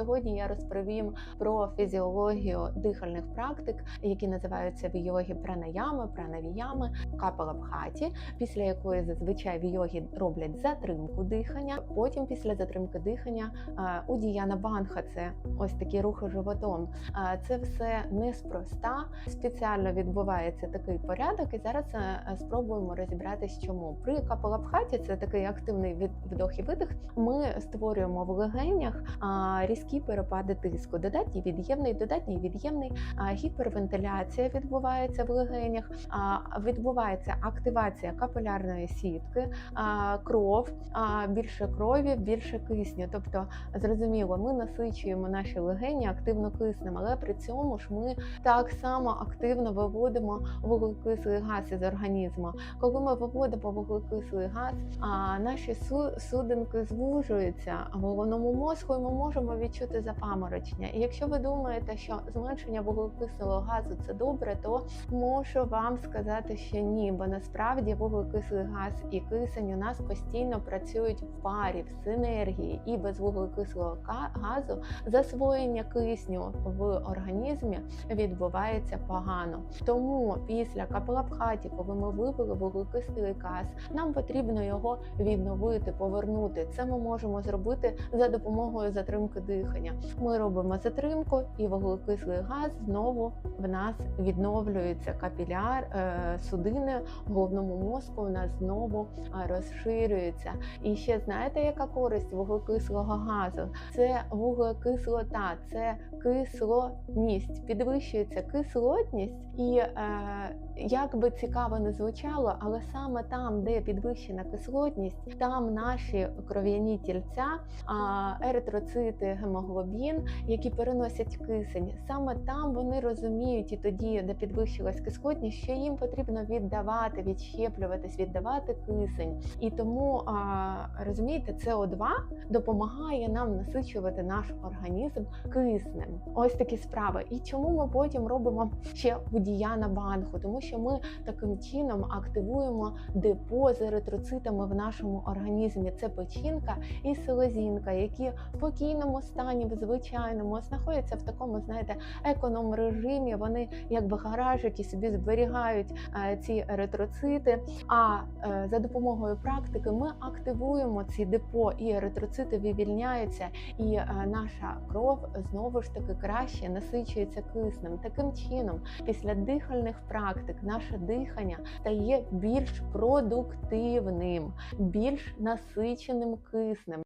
Сьогодні я розповім про фізіологію дихальних практик, які називаються в йогі пранаями, пранавіями, капалабхаті, після якої зазвичай в йогі роблять затримку дихання. Потім, після затримки дихання, у діяна банха це ось такі рухи животом. Це все неспроста. Спеціально відбувається такий порядок, і зараз спробуємо розібратись, чому при капалабхаті це такий активний вдох і видих. Ми створюємо в легенях а, різкі перепади тиску. Додатній від'ємний, додатній від'ємний, гіпервентиляція відбувається в легенях, а, відбувається активація капілярної сітки, кров, а, більше крові, більше кисню. Тобто, зрозуміло, ми насичуємо наші легені активно киснем, але при цьому ж ми так само активно виводимо вуглекислий газ із організму. Коли ми виводимо вуглекислий газ, а наші судинки звужуються головному мозку, і ми можемо відчути запаморочення. І якщо ви думаєте, що зменшення вуглекислого газу це добре, то можу вам сказати, що ні, бо насправді вуглекислий газ і кисень у нас постійно працюють в парі, в синергії, і без вуглекислого газу засвоєння кисню в організмі відбувається погано. Тому після капелапхаті, коли ми випили вуглекислий газ, нам потрібно його відновити, повернути. Це ми можемо зробити за допомогою затримки дихання. Ми робимо затримку, і вуглекислий газ знову в нас відновлюється капіляр, е, судини в головному мозку. У нас знову е, розширюються. І ще знаєте, яка користь вуглекислого газу? Це вуглекислота, це кислотність. Підвищується кислотність, і е, як би цікаво не звучало, але саме там, де підвищена кислотність, там наші кров'яні тільця, еритроцити, гемоглобін, які переносять кисень, саме там вони розуміють і тоді, де підвищилась кислотність, що їм потрібно віддавати, відщеплюватись, віддавати кисень. І тому розумієте, СО2 допомагає нам насичувати наш організм киснем. Ось такі справи. І чому ми потім робимо ще удіяна банху? Тому що ми таким чином активуємо депо з еритроцитами в нашому організмі. Це печінка і селезінка, які в спокійному стані, в звичайному, знаходяться в такому, знаєте, економ режимі. Вони якби гаражики собі зберігають е, ці еритроцити. А е, за допомогою практики ми активуємо ці депо, і еритроцити вивільняються, і е, наша кров знову ж таки краще насичується киснем. Таким чином, після дихальних практик, наше дихання стає більш продуктивним, більш насиченим киснем.